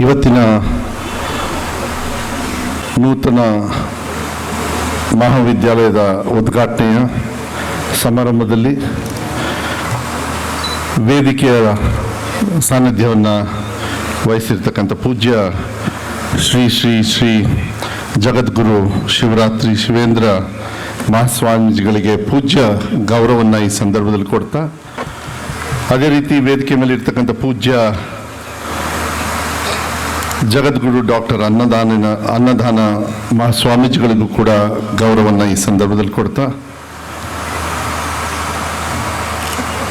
ಇವತ್ತಿನ ನೂತನ ಮಹಾವಿದ್ಯಾಲಯದ ಉದ್ಘಾಟನೆಯ ಸಮಾರಂಭದಲ್ಲಿ ವೇದಿಕೆಯ ಸಾನ್ನಿಧ್ಯವನ್ನು ವಹಿಸಿರ್ತಕ್ಕಂಥ ಪೂಜ್ಯ ಶ್ರೀ ಶ್ರೀ ಶ್ರೀ ಜಗದ್ಗುರು ಶಿವರಾತ್ರಿ ಶಿವೇಂದ್ರ ಮಹಾಸ್ವಾಮೀಜಿಗಳಿಗೆ ಪೂಜ್ಯ ಗೌರವವನ್ನು ಈ ಸಂದರ್ಭದಲ್ಲಿ ಕೊಡ್ತಾ, ಅದೇ ರೀತಿ ವೇದಿಕೆ ಮೇಲೆ ಇರ್ತಕ್ಕಂಥ ಪೂಜ್ಯ ಜಗದ್ಗುರು ಡಾಕ್ಟರ್ ಅನ್ನದಾನಿನ ಅನ್ನದಾನ ಮಹಾಸ್ವಾಮೀಜಿಗಳಿಗೂ ಕೂಡ ಗೌರವವನ್ನು ಈ ಸಂದರ್ಭದಲ್ಲಿ ಕೊಡ್ತಾ,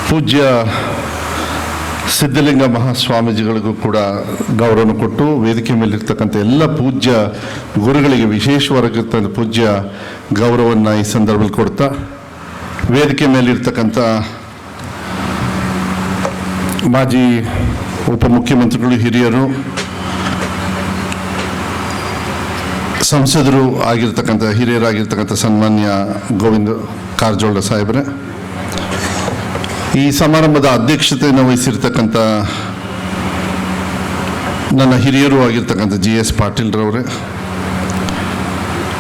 ಪೂಜ್ಯ ಸಿದ್ಧಲಿಂಗ ಮಹಾಸ್ವಾಮೀಜಿಗಳಿಗೂ ಕೂಡ ಗೌರವನ ಕೊಟ್ಟು ವೇದಿಕೆ ಮೇಲಿರ್ತಕ್ಕಂಥ ಎಲ್ಲ ಪೂಜ್ಯ ಗುರುಗಳಿಗೆ ವಿಶೇಷವಾಗಿರ್ತಕ್ಕಂಥ ಪೂಜ್ಯ ಗೌರವವನ್ನು ಈ ಸಂದರ್ಭದಲ್ಲಿ ಕೊಡ್ತಾ, ವೇದಿಕೆ ಮೇಲಿರ್ತಕ್ಕಂಥ ಮಾಜಿ ಉಪಮುಖ್ಯಮಂತ್ರಿಗಳು ಹಿರಿಯರು ಸಂಸದರು ಆಗಿರ್ತಕ್ಕಂಥ, ಹಿರಿಯರಾಗಿರ್ತಕ್ಕಂಥ ಸನ್ಮಾನ್ಯ ಗೋವಿಂದ ಕಾರಜೋಳ ಸಾಹೇಬ್ರೆ, ಈ ಸಮಾರಂಭದ ಅಧ್ಯಕ್ಷತೆಯನ್ನು ವಹಿಸಿರ್ತಕ್ಕಂಥ ನನ್ನ ಹಿರಿಯರು ಆಗಿರ್ತಕ್ಕಂಥ ಜಿ ಎಸ್ ಪಾಟೀಲ್ರವರೇ,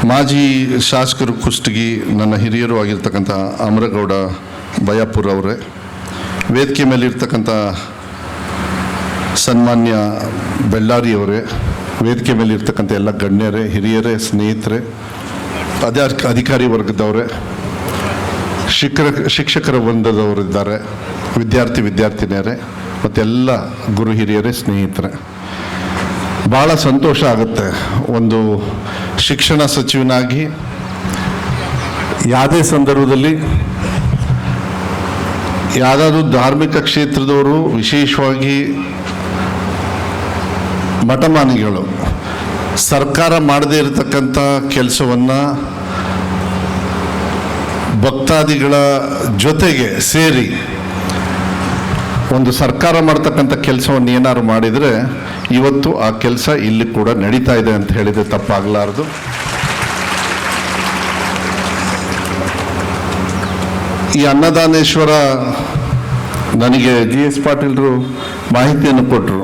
ಮಾಜಿ ಶಾಸಕರು ಕುಷ್ಟಗಿ ನನ್ನ ಹಿರಿಯರು ಆಗಿರ್ತಕ್ಕಂಥ ಅಮರಗೌಡ ಬಯಾಪುರ್ ಅವರೇ ವೇದಿಕೆ ಮೇಲೆ ಇರ್ತಕ್ಕಂಥ ಸನ್ಮಾನ್ಯ ಬೆಳ್ಳಾರಿ ಅವರೇ ವೇದಿಕೆ ಮೇಲೆ ಇರ್ತಕ್ಕಂಥ ಎಲ್ಲ ಗಣ್ಯರೇ, ಹಿರಿಯರೇ, ಸ್ನೇಹಿತರೆ, ಅದೇ ಅಧಿಕಾರಿ ವರ್ಗದವರೇ ಶಿಕ್ಷಕ ಶಿಕ್ಷಕರ ವೃಂದದವರಿದ್ದಾರೆ, ವಿದ್ಯಾರ್ಥಿ ವಿದ್ಯಾರ್ಥಿನಿಯರೇ ಮತ್ತೆಲ್ಲ ಗುರು ಹಿರಿಯರೇ, ಸ್ನೇಹಿತರೆ. ಭಾಳ ಸಂತೋಷ ಆಗುತ್ತೆ ಒಂದು ಶಿಕ್ಷಣ ಸಚಿವನಾಗಿ ಯಾವುದೇ ಸಂದರ್ಭದಲ್ಲಿ ಯಾವುದಾದ್ರೂ ಧಾರ್ಮಿಕ ಕ್ಷೇತ್ರದವರು ವಿಶೇಷವಾಗಿ ಮಠಮಾನಿಗಳು, ಸರ್ಕಾರ ಮಾಡದೇ ಇರತಕ್ಕಂಥ ಕೆಲಸವನ್ನು ಭಕ್ತಾದಿಗಳ ಜೊತೆಗೆ ಸೇರಿ ಒಂದು ಸರ್ಕಾರ ಮಾಡ್ತಕ್ಕಂಥ ಕೆಲಸವನ್ನು ಏನಾದ್ರು ಮಾಡಿದರೆ ಇವತ್ತು ಆ ಕೆಲಸ ಇಲ್ಲಿ ಕೂಡ ನಡೀತಾ ಇದೆ ಅಂತ ಹೇಳಿದರೆ ತಪ್ಪಾಗಲಾರದು. ಈ ಅನ್ನದಾನೇಶ್ವರ ನನಗೆ ಜಿ ಎಸ್ ಪಾಟೀಲರು ಮಾಹಿತಿಯನ್ನು ಕೊಟ್ಟರು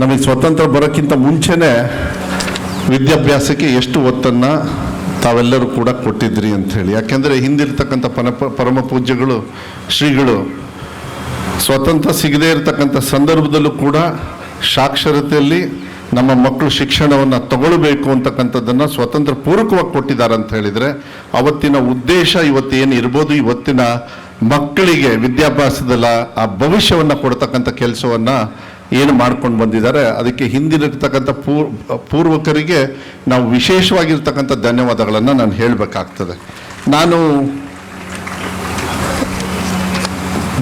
ನಮಗೆ ಸ್ವತಂತ್ರ ಬರೋಕ್ಕಿಂತ ಮುಂಚೆನೇ ವಿದ್ಯಾಭ್ಯಾಸಕ್ಕೆ ಎಷ್ಟು ಒತ್ತನ್ನು ತಾವೆಲ್ಲರೂ ಕೂಡ ಕೊಟ್ಟಿದ್ರಿ ಅಂತ ಹೇಳಿ. ಯಾಕೆಂದರೆ ಹಿಂದಿರ್ತಕ್ಕಂಥ ಪನ ಪರಮ ಪೂಜ್ಯಗಳು, ಶ್ರೀಗಳು ಸ್ವತಂತ್ರ ಸಿಗದೇ ಇರತಕ್ಕಂಥ ಸಂದರ್ಭದಲ್ಲೂ ಕೂಡ ಸಾಕ್ಷರತೆಯಲ್ಲಿ ನಮ್ಮ ಮಕ್ಕಳು ಶಿಕ್ಷಣವನ್ನು ತಗೊಳ್ಬೇಕು ಅಂತಕ್ಕಂಥದ್ದನ್ನು ಸ್ವತಂತ್ರ ಪೂರ್ವಕವಾಗಿ ಕೊಟ್ಟಿದ್ದಾರೆ ಅಂತ ಹೇಳಿದರೆ, ಅವತ್ತಿನ ಉದ್ದೇಶ ಇವತ್ತೇನು ಇರ್ಬೋದು, ಇವತ್ತಿನ ಮಕ್ಕಳಿಗೆ ವಿದ್ಯಾಭ್ಯಾಸದಲ್ಲ ಆ ಭವಿಷ್ಯವನ್ನು ಕೊಡ್ತಕ್ಕಂಥ ಕೆಲಸವನ್ನು ಏನು ಮಾಡ್ಕೊಂಡು ಬಂದಿದ್ದಾರೆ, ಅದಕ್ಕೆ ಹಿಂದಿರತಕ್ಕಂಥ ಪೂರ್ ಪೂರ್ವಕರಿಗೆ ನಾವು ವಿಶೇಷವಾಗಿರ್ತಕ್ಕಂಥ ಧನ್ಯವಾದಗಳನ್ನು ನಾನು ಹೇಳಬೇಕಾಗ್ತದೆ. ನಾನು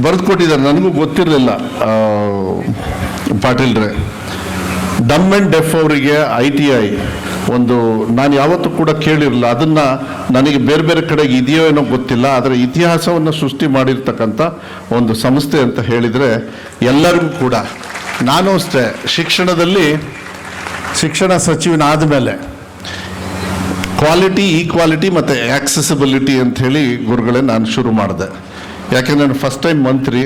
ಬರೆದುಕೊಟ್ಟಿದ್ದಾರೆ ನನಗೂ ಗೊತ್ತಿರಲಿಲ್ಲ ಪಾಟೀಲ್ರೆ. ಡಮ್ ಆ್ಯಂಡ್ ಡೆಫ್ ಅವರಿಗೆ ಐ ಟಿ ಐ ಒಂದು, ನಾನು ಯಾವತ್ತೂ ಕೂಡ ಕೇಳಿರಲಿಲ್ಲ, ಅದನ್ನು ನನಗೆ ಬೇರೆ ಬೇರೆ ಕಡೆಗೆ ಇದೆಯೋ ಏನೋ ಗೊತ್ತಿಲ್ಲ, ಆದರೆ ಇತಿಹಾಸವನ್ನು ಸೃಷ್ಟಿ ಮಾಡಿರ್ತಕ್ಕಂಥ ಒಂದು ಸಂಸ್ಥೆ ಅಂತ ಹೇಳಿದರೆ ಎಲ್ಲರಿಗೂ ಕೂಡ ನಾನು ಅಷ್ಟೇ, ಶಿಕ್ಷಣದಲ್ಲಿ ಶಿಕ್ಷಣ ಸಚಿವನಾದ ಮೇಲೆ ಕ್ವಾಲಿಟಿ ಈಕ್ವಾಲಿಟಿ ಮತ್ತು ಆಕ್ಸೆಸಿಬಿಲಿಟಿ ಅಂಥೇಳಿ ಗುರುಗಳೇ ನಾನು ಶುರು ಮಾಡಿದೆ. ಯಾಕೆಂದರೆ ನಾನು ಫಸ್ಟ್ ಟೈಮ್ ಮಂತ್ರಿ,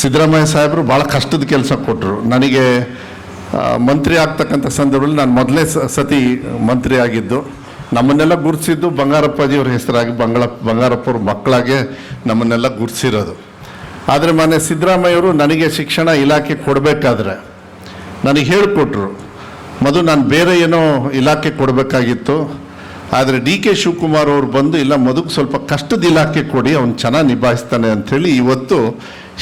ಸಿದ್ದರಾಮಯ್ಯ ಸಾಹೇಬರು ಭಾಳ ಕಷ್ಟದ ಕೆಲಸ ಕೊಟ್ಟರು ನನಗೆ ಮಂತ್ರಿ ಆಗ್ತಕ್ಕಂಥ ಸಂದರ್ಭದಲ್ಲಿ ನಾನು ಮೊದಲೇ ಸತಿ ಮಂತ್ರಿ ಆಗಿದ್ದು, ನಮ್ಮನ್ನೆಲ್ಲ ಗುರುತಿಸಿದ್ದು ಬಂಗಾರಪ್ಪಾಜಿಯವ್ರ ಹೆಸರಾಗಿ ಬಂಗಳ, ಬಂಗಾರಪ್ಪವ್ರ ಮಕ್ಕಳಾಗೆ ನಮ್ಮನ್ನೆಲ್ಲ ಗುರುತಿಸಿರೋದು. ಆದರೆ ಮೊನ್ನೆ ಸಿದ್ದರಾಮಯ್ಯವರು ನನಗೆ ಶಿಕ್ಷಣ ಇಲಾಖೆ ಕೊಡಬೇಕಾದ್ರೆ ನನಗೆ ಹೇಳಿಕೊಟ್ರು ಮೊದಲು ನಾನು ಬೇರೆ ಏನೋ ಇಲಾಖೆ ಕೊಡಬೇಕಾಗಿತ್ತು, ಆದರೆ ಡಿ ಕೆ ಶಿವಕುಮಾರ್ ಅವರು ಬಂದು, ಇಲ್ಲ, ಮಧುಗೆ ಸ್ವಲ್ಪ ಕಷ್ಟದ ಇಲಾಖೆ ಕೊಡಿ, ಅವ್ನು ಚೆನ್ನಾಗಿ ನಿಭಾಯಿಸ್ತಾನೆ ಅಂಥೇಳಿ, ಇವತ್ತು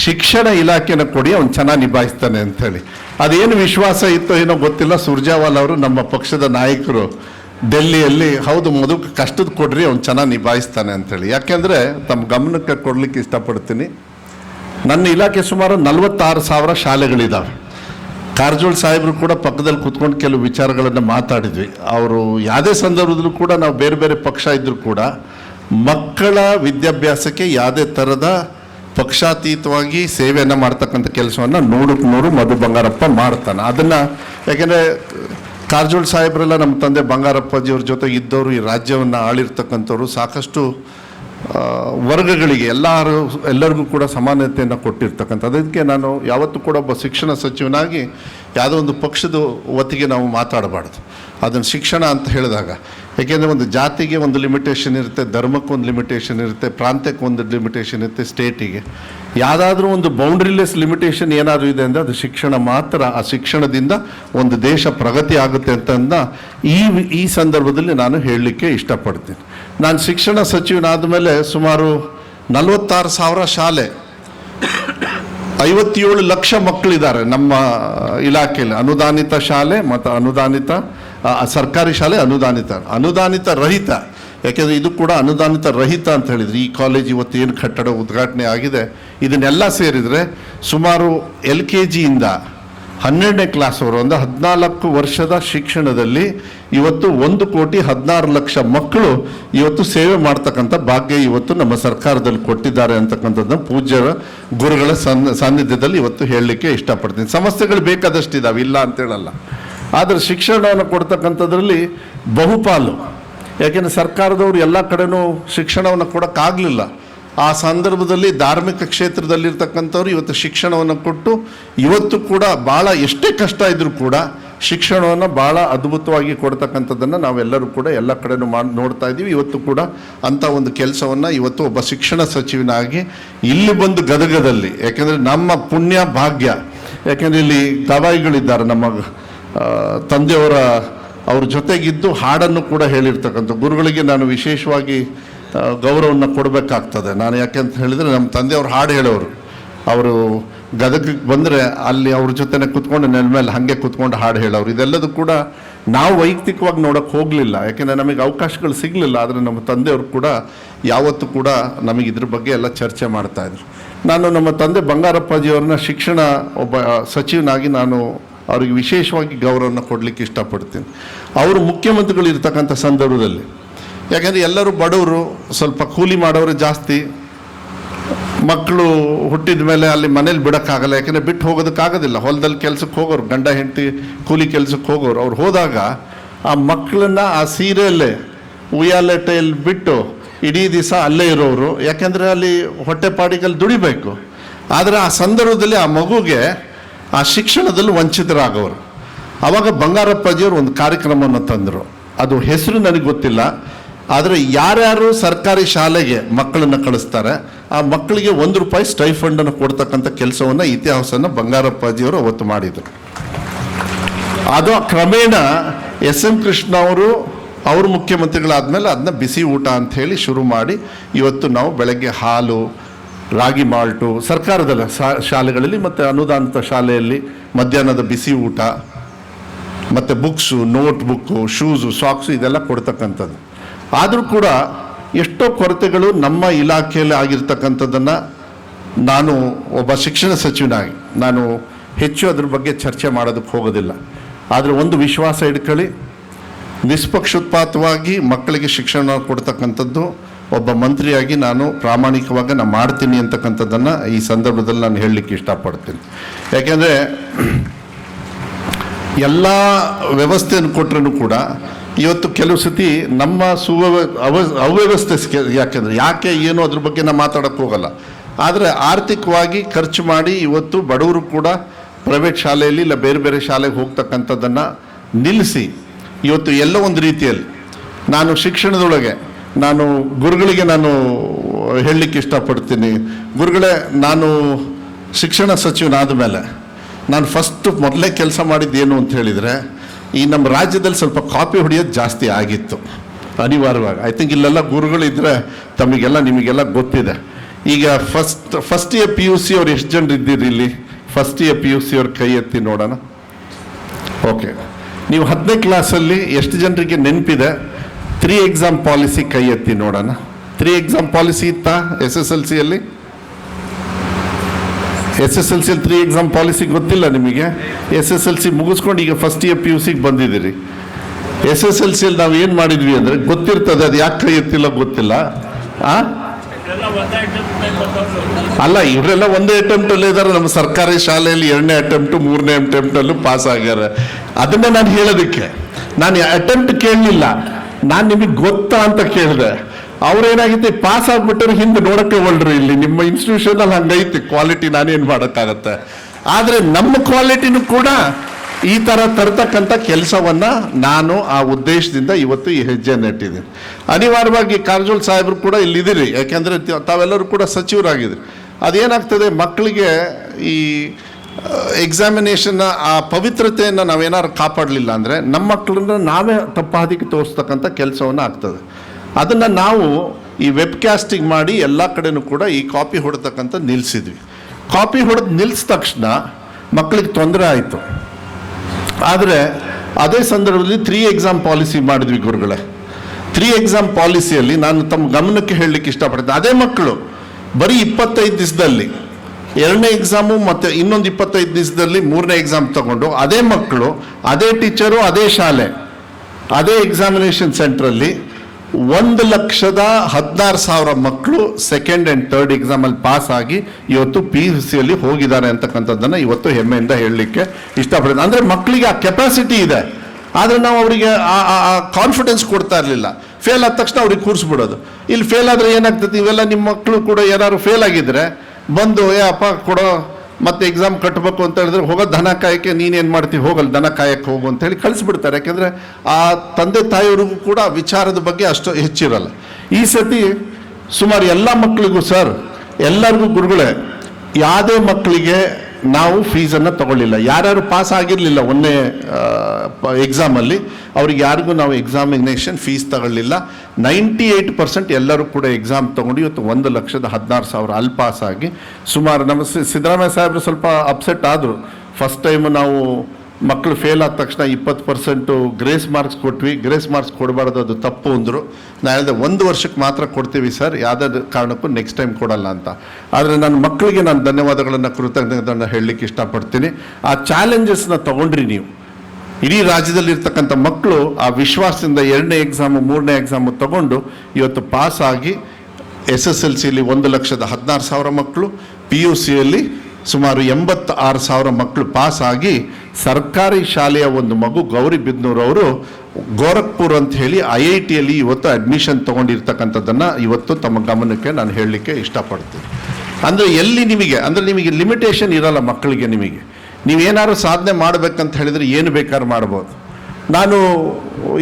ಶಿಕ್ಷಣ ಇಲಾಖೆನ ಕೊಡಿ, ಅವ್ನು ಚೆನ್ನಾಗಿ ನಿಭಾಯಿಸ್ತಾನೆ ಅಂಥೇಳಿ. ಅದೇನು ವಿಶ್ವಾಸ ಇತ್ತೋ ಏನೋ ಗೊತ್ತಿಲ್ಲ, ಸುರ್ಜಾವಾಲ್ ಅವರು ನಮ್ಮ ಪಕ್ಷದ ನಾಯಕರು ಡೆಲ್ಲಿಯಲ್ಲಿ, ಹೌದು ಮದುಕು ಕಷ್ಟದ ಕೊಡ್ರಿ, ಅವ್ನು ಚೆನ್ನಾಗಿ ನಿಭಾಯಿಸ್ತಾನೆ ಅಂಥೇಳಿ. ಯಾಕೆಂದರೆ ತಮ್ಮ ಗಮನಕ್ಕೆ ಕೊಡಲಿಕ್ಕೆ ಇಷ್ಟಪಡ್ತೀನಿ. ನನ್ನ ಇಲಾಖೆ ಸುಮಾರು ನಲವತ್ತಾರು ಸಾವಿರ ಶಾಲೆಗಳಿದ್ದಾವೆ ಕಾರಜೋಳ ಸಾಹೇಬರು ಕೂಡ ಪಕ್ಕದಲ್ಲಿ ಕೂತ್ಕೊಂಡು ಕೆಲವು ವಿಚಾರಗಳನ್ನು ಮಾತಾಡಿದ್ವಿ. ಅವರು ಯಾವುದೇ ಸಂದರ್ಭದಲ್ಲೂ ಕೂಡ ನಾವು ಬೇರೆ ಬೇರೆ ಪಕ್ಷ ಇದ್ದರೂ ಕೂಡ ಮಕ್ಕಳ ವಿದ್ಯಾಭ್ಯಾಸಕ್ಕೆ ಯಾವುದೇ ಥರದ ಪಕ್ಷಾತೀತವಾಗಿ ಸೇವೆಯನ್ನು ಮಾಡ್ತಕ್ಕಂಥ ಕೆಲಸವನ್ನು ನೂರಕ್ಕೆ ನೂರು ಮಧು ಬಂಗಾರಪ್ಪ ಮಾಡ್ತಾನೆ. ಅದನ್ನು ಯಾಕೆಂದರೆ ಕಾರಜೋಳ ಸಾಹೇಬರೆಲ್ಲ ನಮ್ಮ ತಂದೆ ಬಂಗಾರಪ್ಪಜಿಯವ್ರ ಜೊತೆ ಇದ್ದವರು, ಈ ರಾಜ್ಯವನ್ನು ಆಳಿರ್ತಕ್ಕಂಥವ್ರು ಸಾಕಷ್ಟು ವರ್ಗಗಳಿಗೆ ಎಲ್ಲರೂ, ಎಲ್ಲರಿಗೂ ಕೂಡ ಸಮಾನತೆಯನ್ನು ಕೊಟ್ಟಿರ್ತಕ್ಕಂಥ ಅದಕ್ಕೆ ನಾನು ಯಾವತ್ತೂ ಕೂಡ ಒಬ್ಬ ಶಿಕ್ಷಣ ಸಚಿವನಾಗಿ ಯಾವುದೋ ಒಂದು ಪಕ್ಷದ ಒತ್ತಿಗೆ ನಾವು ಮಾತಾಡಬಾರ್ದು. ಅದನ್ನು ಶಿಕ್ಷಣ ಅಂತ ಹೇಳಿದಾಗ, ಏಕೆಂದರೆ ಒಂದು ಜಾತಿಗೆ ಒಂದು ಲಿಮಿಟೇಷನ್ ಇರುತ್ತೆ, ಧರ್ಮಕ್ಕೆ ಒಂದು ಲಿಮಿಟೇಷನ್ ಇರುತ್ತೆ, ಪ್ರಾಂತ್ಯಕ್ಕೆ ಒಂದು ಲಿಮಿಟೇಷನ್ ಇರುತ್ತೆ ಸ್ಟೇಟಿಗೆ ಯಾವುದಾದ್ರೂ ಒಂದು ಬೌಂಡ್ರಿಲೆಸ್ ಲಿಮಿಟೇಷನ್ ಏನಾದರೂ ಇದೆ ಅಂದರೆ ಅದು ಶಿಕ್ಷಣ ಮಾತ್ರ, ಆ ಶಿಕ್ಷಣದಿಂದ ಒಂದು ದೇಶ ಪ್ರಗತಿ ಆಗುತ್ತೆ ಅಂತ ಈ ಈ ಸಂದರ್ಭದಲ್ಲಿ ನಾನು ಹೇಳಲಿಕ್ಕೆ ಇಷ್ಟಪಡ್ತೀನಿ. ನಾನು ಶಿಕ್ಷಣ ಸಚಿವನಾದ ಮೇಲೆ ಸುಮಾರು ನಲವತ್ತಾರು ಸಾವಿರ ಶಾಲೆ, ಐವತ್ತೇಳು ಲಕ್ಷ ಮಕ್ಕಳಿದ್ದಾರೆ ನಮ್ಮ ಇಲಾಖೆಯಲ್ಲಿ. ಅನುದಾನಿತ ಶಾಲೆ ಮತ್ತು ಅನುದಾನಿತ ಸರ್ಕಾರಿ ಶಾಲೆ ಅನುದಾನಿತ. ಅನುದಾನಿತ ರಹಿತ, ಯಾಕೆಂದರೆ ಇದು ಕೂಡ ಅನುದಾನಿತ ರಹಿತ ಅಂತ ಹೇಳಿದ್ರು. ಈ ಕಾಲೇಜ್ ಇವತ್ತು ಏನು ಕಟ್ಟಡ ಉದ್ಘಾಟನೆ ಆಗಿದೆ, ಇದನ್ನೆಲ್ಲ ಸೇರಿದರೆ ಸುಮಾರು ಎಲ್ ಕೆ ಜಿಯಿಂದ ಹನ್ನೆರಡನೇ ಕ್ಲಾಸ್ವರೆಗೂ ಒಂದು ಹದಿನಾಲ್ಕು ವರ್ಷದ ಶಿಕ್ಷಣದಲ್ಲಿ ಇವತ್ತು ಒಂದು ಕೋಟಿ ಹದಿನಾರು ಲಕ್ಷ ಮಕ್ಕಳು ಇವತ್ತು ಸೇವೆ ಮಾಡ್ತಕ್ಕಂಥ ಭಾಗ್ಯ ಇವತ್ತು ನಮ್ಮ ಸರ್ಕಾರದಲ್ಲಿ ಕೊಟ್ಟಿದ್ದಾರೆ ಅಂತಕ್ಕಂಥದ್ದು ಪೂಜ್ಯರ ಗುರುಗಳ ಸನ್, ಸಾನ್ನಿಧ್ಯದಲ್ಲಿ ಇವತ್ತು ಹೇಳಲಿಕ್ಕೆ ಇಷ್ಟಪಡ್ತೀನಿ. ಸಮಸ್ಯೆಗಳು ಬೇಕಾದಷ್ಟು ಇದ್ದಾವೆ ಇಲ್ಲ ಅಂತ ಹೇಳಲ್ಲ. ಆದರೆ ಶಿಕ್ಷಣವನ್ನು ಕೊಡ್ತಕ್ಕಂಥದ್ರಲ್ಲಿ ಬಹುಪಾಲು. ಯಾಕೆಂದರೆ ಸರ್ಕಾರದವರು ಎಲ್ಲ ಕಡೆನೂ ಶಿಕ್ಷಣವನ್ನು ಕೊಡೋಕ್ಕಾಗಲಿಲ್ಲ. ಆ ಸಂದರ್ಭದಲ್ಲಿ ಧಾರ್ಮಿಕ ಕ್ಷೇತ್ರದಲ್ಲಿರ್ತಕ್ಕಂಥವ್ರು ಇವತ್ತು ಶಿಕ್ಷಣವನ್ನು ಕೊಟ್ಟು ಇವತ್ತು ಕೂಡ ಭಾಳ ಎಷ್ಟೇ ಕಷ್ಟ ಇದ್ದರೂ ಕೂಡ ಶಿಕ್ಷಣವನ್ನು ಭಾಳ ಅದ್ಭುತವಾಗಿ ಕೊಡ್ತಕ್ಕಂಥದ್ದನ್ನು ನಾವೆಲ್ಲರೂ ಕೂಡ ಎಲ್ಲ ಕಡೆನೂ ಮಾಡಿ ನೋಡ್ತಾ ಇದ್ದೀವಿ. ಇವತ್ತು ಕೂಡ ಅಂಥ ಒಂದು ಕೆಲಸವನ್ನು ಇವತ್ತು ಒಬ್ಬ ಶಿಕ್ಷಣ ಸಚಿವನಾಗಿ ಇಲ್ಲಿ ಬಂದು ಗದಗದಲ್ಲಿ, ಯಾಕೆಂದರೆ ನಮ್ಮ ಪುಣ್ಯ ಭಾಗ್ಯ, ಯಾಕೆಂದರೆ ಇಲ್ಲಿ ಗವಾಯಿಗಳಿದ್ದಾರೆ ನಮ್ಮ ತಂದೆಯವರ, ಅವ್ರ ಜೊತೆಗಿದ್ದು ಹಾಡನ್ನು ಕೂಡ ಹೇಳಿರ್ತಕ್ಕಂಥ ಗುರುಗಳಿಗೆ ನಾನು ವಿಶೇಷವಾಗಿ ಗೌರವವನ್ನು ಕೊಡಬೇಕಾಗ್ತದೆ. ನಾನು ಯಾಕೆ ಅಂತ ಹೇಳಿದರೆ ನಮ್ಮ ತಂದೆಯವರು ಹಾಡು ಹೇಳೋರು. ಅವರು ಗದಗಕ್ಕೆ ಬಂದರೆ ಅಲ್ಲಿ ಅವ್ರ ಜೊತೆನೆ ಕೂತ್ಕೊಂಡು ನೆಲ ಮೇಲೆ ಹಾಗೆ ಕೂತ್ಕೊಂಡು ಹಾಡು ಹೇಳೋರು. ಇದೆಲ್ಲದೂ ಕೂಡ ನಾವು ವೈಯಕ್ತಿಕವಾಗಿ ನೋಡೋಕ್ಕೆ ಹೋಗಲಿಲ್ಲ. ಯಾಕೆಂದರೆ ನಮಗೆ ಅವಕಾಶಗಳು ಸಿಗಲಿಲ್ಲ. ಆದರೆ ನಮ್ಮ ತಂದೆಯವರು ಕೂಡ ಯಾವತ್ತೂ ಕೂಡ ನಮಗೆ ಇದ್ರ ಬಗ್ಗೆ ಎಲ್ಲ ಚರ್ಚೆ ಮಾಡ್ತಾಯಿದ್ರು ನಾನು ನಮ್ಮ ತಂದೆ ಬಂಗಾರಪ್ಪಾಜಿಯವ್ರನ್ನ ಶಿಕ್ಷಣ ಒಬ್ಬ ಸಚಿವನಾಗಿ ನಾನು ಅವರಿಗೆ ವಿಶೇಷವಾಗಿ ಗೌರವನ ಕೊಡಲಿಕ್ಕೆ ಇಷ್ಟಪಡ್ತೀನಿ. ಅವರು ಮುಖ್ಯಮಂತ್ರಿಗಳು ಇರ್ತಕ್ಕಂಥ ಸಂದರ್ಭದಲ್ಲಿ ಯಾಕೆಂದರೆ ಎಲ್ಲರೂ ಬಡವರು, ಸ್ವಲ್ಪ ಕೂಲಿ ಮಾಡೋರು ಜಾಸ್ತಿ. ಮಕ್ಕಳು ಹುಟ್ಟಿದ ಮೇಲೆ ಅಲ್ಲಿ ಮನೇಲಿ ಬಿಡೋಕ್ಕಾಗಲ್ಲ, ಯಾಕೆಂದರೆ ಬಿಟ್ಟು ಹೋಗೋದಕ್ಕಾಗೋದಿಲ್ಲ. ಹೊಲದಲ್ಲಿ ಕೆಲಸಕ್ಕೆ ಹೋಗೋರು, ಗಂಡ ಹೆಂಡತಿ ಕೂಲಿ ಕೆಲಸಕ್ಕೆ ಹೋಗೋರು. ಅವ್ರು ಹೋದಾಗ ಆ ಮಕ್ಕಳನ್ನ ಆ ಸೀರೆಯಲ್ಲೇ, ಉಯ್ಯಾಲೆಟೆಯಲ್ಲಿ ಬಿಟ್ಟು ಇಡೀ ದಿವಸ ಅಲ್ಲೇ ಇರೋರು. ಯಾಕೆಂದರೆ ಅಲ್ಲಿ ಹೊಟ್ಟೆಪಾಡಿಗಲ್ಲಿ ದುಡಿಬೇಕು. ಆದರೆ ಆ ಸಂದರ್ಭದಲ್ಲಿ ಆ ಮಗುಗೆ ಆ ಶಿಕ್ಷಣದಲ್ಲಿ ವಂಚಿತರಾಗೋರು. ಆವಾಗ ಬಂಗಾರಪ್ಪಾಜಿಯವರು ಒಂದು ಕಾರ್ಯಕ್ರಮವನ್ನು ತಂದರು. ಅದು ಹೆಸರು ನನಗೆ ಗೊತ್ತಿಲ್ಲ. ಆದರೆ ಯಾರ್ಯಾರು ಸರ್ಕಾರಿ ಶಾಲೆಗೆ ಮಕ್ಕಳನ್ನು ಕಳಿಸ್ತಾರೆ, ಆ ಮಕ್ಕಳಿಗೆ ಒಂದು ರೂಪಾಯಿ ಸ್ಟೈಫಂಡನ್ನು ಕೊಡ್ತಕ್ಕಂಥ ಕೆಲಸವನ್ನು ಇತಿಹಾಸನ ಬಂಗಾರಪ್ಪಾಜಿಯವರು ಅವತ್ತು ಮಾಡಿದರು. ಅದು ಕ್ರಮೇಣ ಎಸ್ ಎಂ ಕೃಷ್ಣ ಅವರು ಅವರು ಮುಖ್ಯಮಂತ್ರಿಗಳಾದಮೇಲೆ ಅದನ್ನ ಬಿಸಿ ಊಟ ಅಂತ ಹೇಳಿ ಶುರು ಮಾಡಿ, ಇವತ್ತು ನಾವು ಬೆಳಗ್ಗೆ ಹಾಲು, ರಾಗಿ ಮಾಲ್ಟು ಸರ್ಕಾರದ ಶಾಲೆಗಳಲ್ಲಿ ಮತ್ತು ಅನುದಾನಿತ ಶಾಲೆಯಲ್ಲಿ ಮಧ್ಯಾಹ್ನದ ಬಿಸಿ ಊಟ, ಮತ್ತು ಬುಕ್ಸು ನೋಟ್ಬುಕ್ಕು ಶೂಸು ಸಾಕ್ಸು ಇದೆಲ್ಲ ಕೊಡ್ತಕ್ಕಂಥದ್ದು. ಆದರೂ ಕೂಡ ಎಷ್ಟೋ ಕೊರತೆಗಳು ನಮ್ಮ ಇಲಾಖೆಯಲ್ಲಿ ಆಗಿರ್ತಕ್ಕಂಥದ್ದನ್ನು ನಾನು ಒಬ್ಬ ಶಿಕ್ಷಣ ಸಚಿವನಾಗಿ, ನಾನು ಹೆಚ್ಚು ಅದ್ರ ಬಗ್ಗೆ ಚರ್ಚೆ ಮಾಡೋದಕ್ಕೆ ಹೋಗೋದಿಲ್ಲ. ಆದರೆ ಒಂದು ವಿಶ್ವಾಸ ಇಟ್ಕೊಳ್ಳಿ, ನಿಷ್ಪಕ್ಷಪಾತವಾಗಿ ಮಕ್ಕಳಿಗೆ ಶಿಕ್ಷಣ ಕೊಡ್ತಕ್ಕಂಥದ್ದು ಒಬ್ಬ ಮಂತ್ರಿಯಾಗಿ ನಾನು ಪ್ರಾಮಾಣಿಕವಾಗಿ ನಾನು ಮಾಡ್ತೀನಿ ಅಂತಕ್ಕಂಥದ್ದನ್ನು ಈ ಸಂದರ್ಭದಲ್ಲಿ ನಾನು ಹೇಳಲಿಕ್ಕೆ ಇಷ್ಟಪಡ್ತೀನಿ. ಯಾಕೆಂದರೆ, ಎಲ್ಲ ವ್ಯವಸ್ಥೆಯನ್ನು ಕೊಟ್ಟರೂ ಕೂಡ ಇವತ್ತು ಕೆಲವು ಸತಿ ನಮ್ಮ ಸುವ್ಯವ ಅವ, ಅವ್ಯವಸ್ಥೆ ಯಾಕೆಂದ್ರೆ ಯಾಕೆ, ಏನು ಅದ್ರ ಬಗ್ಗೆ ನಾವು ಮಾತಾಡೋಕ್ಕೆ ಹೋಗಲ್ಲ. ಆದರೆ ಆರ್ಥಿಕವಾಗಿ ಖರ್ಚು ಮಾಡಿ ಇವತ್ತು ಬಡವರು ಕೂಡ ಪ್ರೈವೇಟ್ ಶಾಲೆಯಲ್ಲಿ ಇಲ್ಲ ಬೇರೆ ಬೇರೆ ಶಾಲೆಗೆ ಹೋಗ್ತಕ್ಕಂಥದ್ದನ್ನು ನಿಲ್ಲಿಸಿ ಇವತ್ತು ಎಲ್ಲ ಒಂದು ರೀತಿಯಲ್ಲಿ ನಾನು ಶಿಕ್ಷಣದೊಳಗೆ ನಾನು ಗುರುಗಳಿಗೆ ನಾನು ಹೇಳಲಿಕ್ಕೆ ಇಷ್ಟಪಡ್ತೀನಿ. ಗುರುಗಳೇ, ನಾನು ಶಿಕ್ಷಣ ಸಚಿವನಾದ ಮೇಲೆ ನಾನು ಫಸ್ಟ್ ಮೊದಲೇ ಕೆಲಸ ಮಾಡಿದ್ದೇನು ಅಂತ ಹೇಳಿದರೆ ಈ ನಮ್ಮ ರಾಜ್ಯದಲ್ಲಿ ಸ್ವಲ್ಪ ಕಾಪಿ ಹೊಡೆಯೋದು ಜಾಸ್ತಿ ಆಗಿತ್ತು. ಅನಿವಾರ್ಯವಾಗಿ. ಐ ಥಿಂಕ್ ಇಲ್ಲೆಲ್ಲ ಗುರುಗಳಿದ್ದರೆ ತಮಗೆಲ್ಲ ನಿಮಗೆಲ್ಲ ಗೊತ್ತಿದೆ. ಈಗ first first year P U C ಅವ್ರು ಎಷ್ಟು ಜನರು ಇದ್ದೀರಿ ಇಲ್ಲಿ? First year P U C ಅವ್ರ ಕೈ ಎತ್ತಿ ನೋಡೋಣ. ಓಕೆ ನೀವು ಹತ್ತನೇ ಕ್ಲಾಸಲ್ಲಿ ಎಷ್ಟು ಜನರಿಗೆ ನೆನಪಿದೆ? ತ್ರೀ ಎಕ್ಸಾಮ್ ಪಾಲಿಸಿ ಕೈ ಎತ್ತಿ ನೋಡೋಣ. ತ್ರೀ ಎಕ್ಸಾಮ್ ಪಾಲಿಸಿ ಇತ್ತಾ ಎಸ್ ಎಸ್ ಎಲ್ ಸಿಯಲ್ಲಿ ಎಸ್ ಎಸ್ ಎಲ್ ಸಿಯಲ್ಲಿ ತ್ರೀ ಎಕ್ಸಾಮ್ ಪಾಲಿಸಿ ಗೊತ್ತಿಲ್ಲ ನಿಮಗೆ? ಎಸ್ ಎಸ್ ಎಲ್ ಸಿ ಮುಗಿಸ್ಕೊಂಡು ಈಗ ಫಸ್ಟ್ ಇಯರ್ ಪಿ ಯು ಸಿಗೆ ಬಂದಿದ್ದೀರಿ. ಎಸ್ ಎಸ್ ಎಲ್ ಸಿಯಲ್ಲಿ ನಾವು ಏನು ಮಾಡಿದ್ವಿ ಅಂದರೆ ಗೊತ್ತಿರ್ತದೆ ಅದು ಯಾಕೆ ಕೈ ಎತ್ತಿಲ್ಲ ಗೊತ್ತಿಲ್ಲ. ಆ? ಅಲ್ಲ, ಇವರೆಲ್ಲ ಒಂದೇ ಅಟೆಂಪ್ಟಲ್ಲಿ ಇದ್ದಾರೆ ನಮ್ಮ ಸರ್ಕಾರಿ ಶಾಲೆಯಲ್ಲಿ ಎರಡನೇ ಅಟೆಂಪ್ಟು ಮೂರನೇ ಅಟೆಂಪ್ಟಲ್ಲೂ ಪಾಸ್ ಆಗ್ಯಾರ. ಅದನ್ನೇ ನಾನು ಹೇಳೋದಕ್ಕೆ. ನಾನು ಅಟೆಂಪ್ಟ್ ಕೇಳಲಿಲ್ಲ. ನಾನು ನಿಮಗೆ ಗೊತ್ತಾ ಅಂತ ಕೇಳಿದೆ. ಅವ್ರೇನಾಗಿತ್ತು ಪಾಸ್ ಆಗ್ಬಿಟ್ಟರೆ ಹಿಂದೆ ನೋಡಕ್ಕೆ ಒಳ್ರಿ ಇಲ್ಲಿ. ನಿಮ್ಮ ಇನ್ಸ್ಟಿಟ್ಯೂಷನಲ್ಲಿ ಹಂಗೈತಿ. ಕ್ವಾಲಿಟಿ ನಾನೇನು ಮಾಡೋಕ್ಕಾಗತ್ತೆ? ಆದ್ರೆ ನಮ್ಮ ಕ್ವಾಲಿಟಿನೂ ಕೂಡ ಈ ಥರ ತರ್ತಕ್ಕಂಥ ಕೆಲಸವನ್ನು ನಾನು ಆ ಉದ್ದೇಶದಿಂದ ಇವತ್ತು ಈ ಹೆಜ್ಜೆ ನೆಟ್ಟಿದ್ದೀನಿ. ಅನಿವಾರ್ಯವಾಗಿ ಕಾರಜೋಳ್ ಸಾಹೇಬರು ಕೂಡ ಇಲ್ಲಿದ್ದೀರಿ. ಯಾಕೆಂದರೆ ತಾವೆಲ್ಲರೂ ಕೂಡ ಸಚಿವರಾಗಿದ್ರಿ ಅದೇನಾಗ್ತದೆ, ಮಕ್ಕಳಿಗೆ ಈ ಎಕ್ಸಾಮಿನೇಷನ್ ಆ ಪವಿತ್ರತೆಯನ್ನು ನಾವೇನಾದ್ರು ಕಾಪಾಡಲಿಲ್ಲ ಅಂದರೆ ನಮ್ಮ ಮಕ್ಕಳನ್ನ ನಾವೇ ತಪ್ಪಾದಿಗೆ ತೋರಿಸ್ತಕ್ಕಂಥ ಕೆಲಸವನ್ನು ಆಗ್ತದೆ. ಅದನ್ನು ನಾವು ಈ ವೆಬ್ ಕ್ಯಾಸ್ಟಿಂಗ್ ಮಾಡಿ ಎಲ್ಲ ಕಡೆನೂ ಕೂಡ ಈ ಕಾಪಿ ಹೊಡೆತಕ್ಕಂಥ ನಿಲ್ಲಿಸಿದ್ವಿ ಕಾಪಿ ಹೊಡೆದು ನಿಲ್ಲಿಸಿದ ತಕ್ಷಣ ಮಕ್ಕಳಿಗೆ ತೊಂದರೆ ಆಯಿತು. ಆದರೆ ಅದೇ ಸಂದರ್ಭದಲ್ಲಿ ತ್ರೀ ಎಕ್ಸಾಮ್ ಪಾಲಿಸಿ ಮಾಡಿದ್ವಿ ಗುರುಗಳೇ. ತ್ರೀ ಎಕ್ಸಾಮ್ ಪಾಲಿಸಿಯಲ್ಲಿ ನಾನು ತಮ್ಮ ಗಮನಕ್ಕೆ ಹೇಳಲಿಕ್ಕೆ ಇಷ್ಟಪಡ್ತೀನಿ. ಅದೇ ಮಕ್ಕಳು, ಬರೀ ಇಪ್ಪತ್ತೈದು ದಿವಸದಲ್ಲಿ ಎರಡನೇ ಎಕ್ಸಾಮು ಮತ್ತು ಇನ್ನೊಂದು ಇಪ್ಪತ್ತೈದು ದಿವಸದಲ್ಲಿ ಮೂರನೇ ಎಕ್ಸಾಮ್ ತಗೊಂಡು, ಅದೇ ಮಕ್ಕಳು, ಅದೇ ಟೀಚರು ಅದೇ ಶಾಲೆ, ಅದೇ ಎಕ್ಸಾಮಿನೇಷನ್ ಸೆಂಟ್ರಲ್ಲಿ ಒಂದು ಲಕ್ಷದ ಹದಿನಾರು ಸಾವಿರ ಮಕ್ಕಳು ಸೆಕೆಂಡ್ ಆ್ಯಂಡ್ ತರ್ಡ್ ಎಕ್ಸಾಮಲ್ಲಿ ಪಾಸ್ ಆಗಿ ಇವತ್ತು ಪಿ ಯು ಸಿಯಲ್ಲಿ ಹೋಗಿದ್ದಾರೆ ಅಂತಕ್ಕಂಥದ್ದನ್ನು ಇವತ್ತು ಹೆಮ್ಮೆಯಿಂದ ಹೇಳಲಿಕ್ಕೆ ಇಷ್ಟಪಡ್ತೀನಿ. ಅಂದರೆ ಮಕ್ಕಳಿಗೆ ಆ ಕೆಪಾಸಿಟಿ ಇದೆ. ಆದರೆ ನಾವು ಅವರಿಗೆ ಆ ಕಾನ್ಫಿಡೆನ್ಸ್ ಕೊಡ್ತಾ ಇರಲಿಲ್ಲ. ಫೇಲ್ ಆದ ತಕ್ಷಣ ಅವ್ರಿಗೆ ಕೂರಿಸ್ಬಿಡೋದು. ಇಲ್ಲಿ ಫೇಲ್ ಆದರೆ ಏನಾಗ್ತದೆ? ಇವೆಲ್ಲ ನಿಮ್ಮ ಮಕ್ಕಳು ಕೂಡ ಏನಾದ್ರು ಫೇಲ್ ಆಗಿದ್ದರೆ ಬಂದು, ಏ ಅಪ್ಪ, ಕೊಡೋ ಮತ್ತೆ ಎಕ್ಸಾಮ್ ಕಟ್ಟಬೇಕು ಅಂತ ಹೇಳಿದ್ರೆ ಹೋಗೋ ದನ ಕಾಯಕ್ಕೆ ನೀನೇನು ಮಾಡ್ತೀವಿ ಹೋಗಲ್ಲ ದನ ಕಾಯಕ್ಕೆ ಹೋಗು ಅಂತ ಹೇಳಿ ಕಳಿಸ್ಬಿಡ್ತಾರೆ. ಯಾಕೆಂದರೆ ಆ ತಂದೆ ತಾಯಿಯವ್ರಿಗೂ ಕೂಡ ವಿಚಾರದ ಬಗ್ಗೆ ಅಷ್ಟು ಹೆಚ್ಚಿರಲ್ಲ. ಈ ಸತಿ ಸುಮಾರು ಎಲ್ಲ ಮಕ್ಕಳಿಗೂ ಸರ್ ಎಲ್ಲರಿಗೂ ಗುರುಗಳೇ, ಯಾವುದೇ ಮಕ್ಕಳಿಗೆ ನಾವು ಫೀಸನ್ನು ತಗೊಳ್ಳಿಲ್ಲ. ಯಾರ್ಯಾರು ಪಾಸ್ ಆಗಿರಲಿಲ್ಲ ಒಂದೇ ಎಕ್ಸಾಮಲ್ಲಿ ಅವ್ರಿಗೆ ಯಾರಿಗೂ ನಾವು ಎಕ್ಸಾಮಿನೇಷನ್ ಫೀಸ್ ತಗೊಳ್ಳಿಲ್ಲ. ನೈಂಟಿ ಏಯ್ಟ್ ಪರ್ಸೆಂಟ್ ಎಲ್ಲರೂ ಕೂಡ ಎಕ್ಸಾಮ್ ತಗೊಂಡು ಇವತ್ತು ಒಂದು ಲಕ್ಷದ ಹದಿನಾರು ಸಾವಿರ ಅಲ್ಲಿ ಪಾಸ್ ಆಗಿ, ಸುಮಾರು ನಮ್ಮ ಸಿದ್ದರಾಮಯ್ಯ ಸಾಹೇಬರು ಸ್ವಲ್ಪ ಅಪ್ಸೆಟ್ ಆದರು. ಫಸ್ಟ್ ಟೈಮ್ ನಾವು ಮಕ್ಕಳು ಫೇಲ್ ಆದ ತಕ್ಷಣ ಇಪ್ಪತ್ತು ಪರ್ಸೆಂಟು ಗ್ರೇಸ್ ಮಾರ್ಕ್ಸ್ ಕೊಟ್ವಿ. ಗ್ರೇಸ್ ಮಾರ್ಕ್ಸ್ ಕೊಡಬಾರ್ದು, ಅದು ತಪ್ಪು ಅಂದರು. ನಾನು ಹೇಳಿದೆ, ಒಂದು ವರ್ಷಕ್ಕೆ ಮಾತ್ರ ಕೊಡ್ತೀವಿ ಸರ್. ಯಾವುದಾದ್ರು ಕಾರಣಕ್ಕೂ ನೆಕ್ಸ್ಟ್ ಟೈಮ್ ಕೊಡಲ್ಲ ಅಂತ. ಆದರೆ ನನ್ನ ಮಕ್ಕಳಿಗೆ ನಾನು ಧನ್ಯವಾದಗಳನ್ನು, ಕೃತಜ್ಞತೆಗಳನ್ನು ಹೇಳಲಿಕ್ಕೆ ಇಷ್ಟಪಡ್ತೀನಿ. ಆ ಚಾಲೆಂಜಸ್ನ ತಗೊಂಡ್ರಿ ನೀವು. ಇಡೀ ರಾಜ್ಯದಲ್ಲಿರ್ತಕ್ಕಂಥ ಮಕ್ಕಳು ಆ ವಿಶ್ವಾಸದಿಂದ ಎರಡನೇ ಎಕ್ಸಾಮು ಮೂರನೇ ಎಕ್ಸಾಮು ತಗೊಂಡು ಇವತ್ತು ಪಾಸ್ ಆಗಿ ಎಸ್ ಎಸ್ ಎಲ್ ಸಿಲಿ ಒಂದು ಲಕ್ಷದ ಹದಿನಾರು ಸಾವಿರ ಮಕ್ಕಳು ಪಿ ಯು ಸಿಯಲ್ಲಿ ಸುಮಾರು ಎಂಬತ್ತಾರು ಸಾವಿರ ಮಕ್ಕಳು ಪಾಸಾಗಿ ಸರ್ಕಾರಿ ಶಾಲೆಯ ಒಂದು ಮಗು ಗೌರಿ ಬಿದ್ನೂರವರು ಗೋರಖ್ಪುರ್ ಅಂತ ಹೇಳಿ ಐ ಐ ಟಿಯಲ್ಲಿ ಇವತ್ತು ಅಡ್ಮಿಷನ್ ತಗೊಂಡಿರ್ತಕ್ಕಂಥದ್ದನ್ನು ಇವತ್ತು ತಮ್ಮ ಗಮನಕ್ಕೆ ನಾನು ಹೇಳಲಿಕ್ಕೆ ಇಷ್ಟಪಡ್ತೀನಿ. ಅಂದರೆ ಎಲ್ಲಿ ನಿಮಗೆ, ಅಂದರೆ ನಿಮಗೆ ಲಿಮಿಟೇಷನ್ ಇರಲ್ಲ ಮಕ್ಕಳಿಗೆ ನಿಮಗೆ. ನೀವೇನಾದ್ರು ಸಾಧನೆ ಮಾಡಬೇಕಂತ ಹೇಳಿದರೆ ಏನು ಬೇಕಾದ್ರೂ ಮಾಡ್ಬೋದು. ನಾನು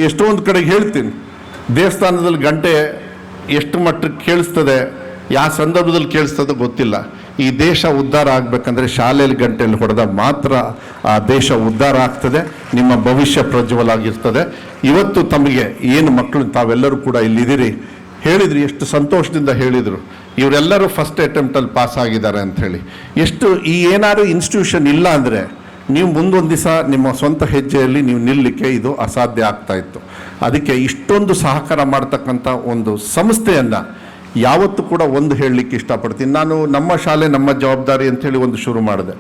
ಎಷ್ಟೊಂದು ಕಡೆಗೆ ಹೇಳ್ತೀನಿ, ದೇವಸ್ಥಾನದಲ್ಲಿ ಗಂಟೆ ಎಷ್ಟು ಮಟ್ಟಕ್ಕೆ ಕೇಳಿಸ್ತದೆ, ಯಾವ ಸಂದರ್ಭದಲ್ಲಿ ಕೇಳಿಸ್ತದೆ ಗೊತ್ತಿಲ್ಲ. ಈ ದೇಶ ಉದ್ಧಾರ ಆಗಬೇಕಂದ್ರೆ ಶಾಲೆಯಲ್ಲಿ ಗಂಟೆಯಲ್ಲಿ ಹೊಡೆದ ಮಾತ್ರ ಆ ದೇಶ ಉದ್ಧಾರ ಆಗ್ತದೆ, ನಿಮ್ಮ ಭವಿಷ್ಯ ಪ್ರಜ್ವಲ ಆಗಿರ್ತದೆ. ಇವತ್ತು ತಮಗೆ ಏನು ಮಕ್ಕಳು, ತಾವೆಲ್ಲರೂ ಕೂಡ ಇಲ್ಲಿದ್ದೀರಿ. ಹೇಳಿದ್ರು, ಎಷ್ಟು ಸಂತೋಷದಿಂದ ಹೇಳಿದರು. ಇವರೆಲ್ಲರೂ ಫಸ್ಟ್ ಅಟೆಂಪ್ಟಲ್ಲಿ ಪಾಸ್ ಆಗಿದ್ದಾರೆ ಹೇಳಿ. ಎಷ್ಟು ಈ ಏನಾದರೂ ಇನ್ಸ್ಟಿಟ್ಯೂಷನ್ ಇಲ್ಲ ಅಂದರೆ ನೀವು ಮುಂದೊಂದು ದಿವಸ ನಿಮ್ಮ ಸ್ವಂತ ಹೆಜ್ಜೆಯಲ್ಲಿ ನೀವು ನಿಲ್ಲಲಿಕ್ಕೆ ಇದು ಅಸಾಧ್ಯ ಆಗ್ತಾ ಇತ್ತು. ಅದಕ್ಕೆ ಇಷ್ಟೊಂದು ಸಹಕಾರ ಮಾಡ್ತಕ್ಕಂಥ ಒಂದು ಸಂಸ್ಥೆಯನ್ನು ಯಾವತ್ತೂ ಕೂಡ ಒಂದು ಹೇಳಲಿಕ್ಕೆ ಇಷ್ಟಪಡ್ತೀನಿ. ನಾನು ನಮ್ಮ ಶಾಲೆ ನಮ್ಮ ಜವಾಬ್ದಾರಿ ಅಂಥೇಳಿ ಒಂದು ಶುರು ಮಾಡಿದೆ.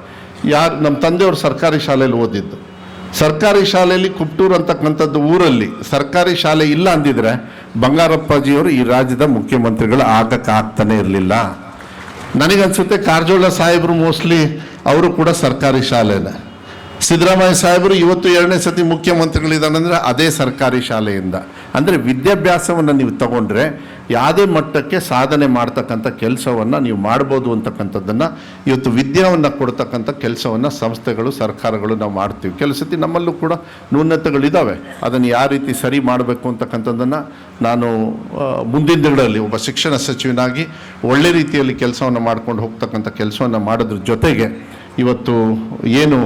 ಯಾರು, ನಮ್ಮ ತಂದೆಯವರು ಸರ್ಕಾರಿ ಶಾಲೆಯಲ್ಲಿ ಓದಿದ್ದು. ಸರ್ಕಾರಿ ಶಾಲೆಯಲ್ಲಿ ಕುಪ್ಟೂರು ಅಂತಕ್ಕಂಥದ್ದು ಊರಲ್ಲಿ ಸರ್ಕಾರಿ ಶಾಲೆ ಇಲ್ಲ ಅಂದಿದ್ರೆ ಬಂಗಾರಪ್ಪಾಜಿಯವರು ಈ ರಾಜ್ಯದ ಮುಖ್ಯಮಂತ್ರಿಗಳು ಆಗಕ್ಕಾಗ್ತಾನೆ ಇರಲಿಲ್ಲ. ನನಗನ್ಸುತ್ತೆ ಕಾರಜೋಳ ಸಾಹೇಬರು ಮೋಸ್ಟ್ಲಿ ಅವರು ಕೂಡ ಸರ್ಕಾರಿ ಶಾಲೆನೇ ಸಿದ್ದರಾಮಯ್ಯ ಸಾಹೇಬರು ಇವತ್ತು ಎರಡನೇ ಸತಿ ಮುಖ್ಯಮಂತ್ರಿಗಳಿದ್ದಾನಂದ್ರೆ ಅದೇ ಸರ್ಕಾರಿ ಶಾಲೆಯಿಂದ. ಅಂದರೆ ವಿದ್ಯಾಭ್ಯಾಸವನ್ನು ನೀವು ತಗೊಂಡ್ರೆ ಯಾವುದೇ ಮಟ್ಟಕ್ಕೆ ಸಾಧನೆ ಮಾಡ್ತಕ್ಕಂಥ ಕೆಲಸವನ್ನು ನೀವು ಮಾಡ್ಬೋದು ಅಂತಕ್ಕಂಥದ್ದನ್ನು ಇವತ್ತು ವಿದ್ಯಾವನ್ನು ಕೊಡ್ತಕ್ಕಂಥ ಕೆಲಸವನ್ನು ಸಂಸ್ಥೆಗಳು, ಸರ್ಕಾರಗಳು ನಾವು ಮಾಡ್ತೀವಿ. ಕೆಲವು ಸತಿ ನಮ್ಮಲ್ಲೂ ಕೂಡ ನ್ಯೂನತೆಗಳಿದ್ದಾವೆ ಅದನ್ನು ಯಾವ ರೀತಿ ಸರಿ ಮಾಡಬೇಕು ಅಂತಕ್ಕಂಥದ್ದನ್ನು ನಾನು ಮುಂದಿನ ದಿನಗಳಲ್ಲಿ ಒಬ್ಬ ಶಿಕ್ಷಣ ಸಚಿವನಾಗಿ ಒಳ್ಳೆ ರೀತಿಯಲ್ಲಿ ಕೆಲಸವನ್ನು ಮಾಡ್ಕೊಂಡು ಹೋಗ್ತಕ್ಕಂಥ ಕೆಲಸವನ್ನು ಮಾಡೋದ್ರ ಜೊತೆಗೆ ಇವತ್ತು ಏನು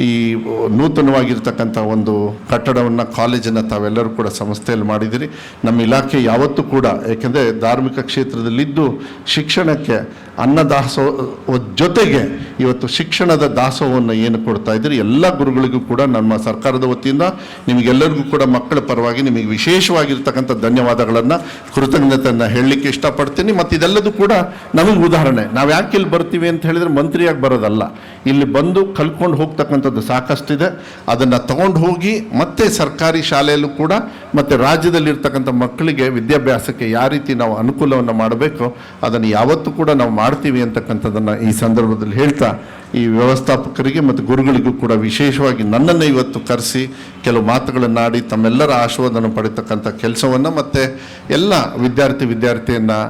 ಈ ನೂತನವಾಗಿರ್ತಕ್ಕಂಥ ಒಂದು ಕಟ್ಟಡವನ್ನು ಕಾಲೇಜನ್ನು ತಾವೆಲ್ಲರೂ ಕೂಡ ಸಂಸ್ಥೆಯಲ್ಲಿ ಮಾಡಿದಿರಿ ನಮ್ಮ ಇಲಾಖೆ ಯಾವತ್ತೂ ಕೂಡ, ಏಕೆಂದರೆ ಧಾರ್ಮಿಕ ಕ್ಷೇತ್ರದಲ್ಲಿದ್ದು ಶಿಕ್ಷಣಕ್ಕೆ ಅನ್ನದಾಸೋಹ ಜೊತೆಗೆ ಇವತ್ತು ಶಿಕ್ಷಣದ ದಾಸೋಹವನ್ನು ಏನು ಕೊಡ್ತಾ ಇದ್ದೀರಿ? ಎಲ್ಲ ಗುರುಗಳಿಗೂ ಕೂಡ ನಮ್ಮ ಸರ್ಕಾರದ ವತಿಯಿಂದ, ನಿಮಗೆಲ್ಲರಿಗೂ ಕೂಡ ಮಕ್ಕಳ ಪರವಾಗಿ ನಿಮಗೆ ವಿಶೇಷವಾಗಿರ್ತಕ್ಕಂಥ ಧನ್ಯವಾದಗಳನ್ನು, ಕೃತಜ್ಞತೆಯನ್ನು ಹೇಳಲಿಕ್ಕೆ ಇಷ್ಟಪಡ್ತೀನಿ. ಮತ್ತು ಇದೆಲ್ಲದೂ ಕೂಡ ನಮಗೆ ಉದಾಹರಣೆ. ನಾವು ಯಾಕೆ ಇಲ್ಲಿ ಬರ್ತೀವಿ ಅಂತ ಹೇಳಿದರೆ ಮಂತ್ರಿಯಾಗಿ ಬರೋದಲ್ಲ. ಇಲ್ಲಿ ಬಂದು ಕಲ್ಕೊಂಡು ಹೋಗ್ತಕ್ಕಂಥದ್ದು ಸಾಕಷ್ಟಿದೆ. ಅದನ್ನು ತಗೊಂಡು ಹೋಗಿ ಮತ್ತೆ ಸರ್ಕಾರಿ ಶಾಲೆಯಲ್ಲೂ ಕೂಡ ಮತ್ತು ರಾಜ್ಯದಲ್ಲಿರ್ತಕ್ಕಂಥ ಮಕ್ಕಳಿಗೆ ವಿದ್ಯಾಭ್ಯಾಸಕ್ಕೆ ಯಾವ ರೀತಿ ನಾವು ಅನುಕೂಲವನ್ನು ಮಾಡಬೇಕು, ಅದನ್ನು ಯಾವತ್ತೂ ಕೂಡ ನಾವು ಮಾಡ್ತೀವಿ ಅಂತಕ್ಕಂಥದ್ದನ್ನು ಈ ಸಂದರ್ಭದಲ್ಲಿ ಹೇಳ್ತಾ ಈ ವ್ಯವಸ್ಥಾಪಕರಿಗೆ ಮತ್ತು ಗುರುಗಳಿಗೂ ಕೂಡ ವಿಶೇಷವಾಗಿ ನನ್ನನ್ನು ಇವತ್ತು ಕರೆಸಿ ಕೆಲವು ಮಾತುಗಳನ್ನಾಡಿ ತಮ್ಮೆಲ್ಲರ ಆಶೀರ್ವಾದನ ಪಡಿತಕ್ಕಂಥ ಕೆಲಸವನ್ನು ಮತ್ತು ಎಲ್ಲ ವಿದ್ಯಾರ್ಥಿ ವಿದ್ಯಾರ್ಥಿಯನ್ನು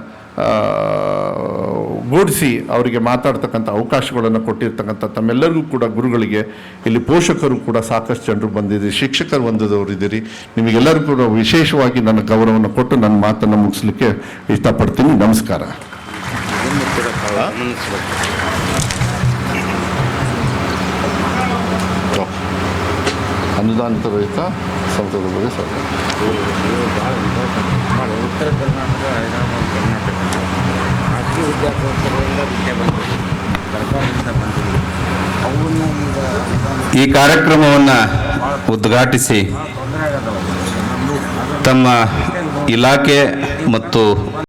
ಗೂಡಿಸಿ ಅವರಿಗೆ ಮಾತಾಡ್ತಕ್ಕಂಥ ಅವಕಾಶಗಳನ್ನು ಕೊಟ್ಟಿರ್ತಕ್ಕಂಥ ತಮ್ಮೆಲ್ಲರಿಗೂ ಕೂಡ ಗುರುಗಳಿಗೆ, ಇಲ್ಲಿ ಪೋಷಕರು ಕೂಡ ಸಾಕಷ್ಟು ಜನರು ಬಂದಿದ್ದೀರಿ, ಶಿಕ್ಷಕರು ಬಂದಿದವರು ಇದ್ದೀರಿ. ನಿಮಗೆಲ್ಲರಿಗೂ ಕೂಡ ವಿಶೇಷವಾಗಿ ನನ್ನ ಗೌರವವನ್ನು ಕೊಟ್ಟು ನನ್ನ ಮಾತನ್ನು ಮುಗಿಸ್ಲಿಕ್ಕೆ ಇಷ್ಟಪಡ್ತೀನಿ. ನಮಸ್ಕಾರ. ಅನುದಾನಿತ ರಹಿತ ಸಂಸದ ಬಗ್ಗೆ ಈ ಕಾರ್ಯಕ್ರಮವನ್ನು ಉದ್ಘಾಟಿಸಿ ತಮ್ಮ ಇಲಾಖೆ ಮತ್ತು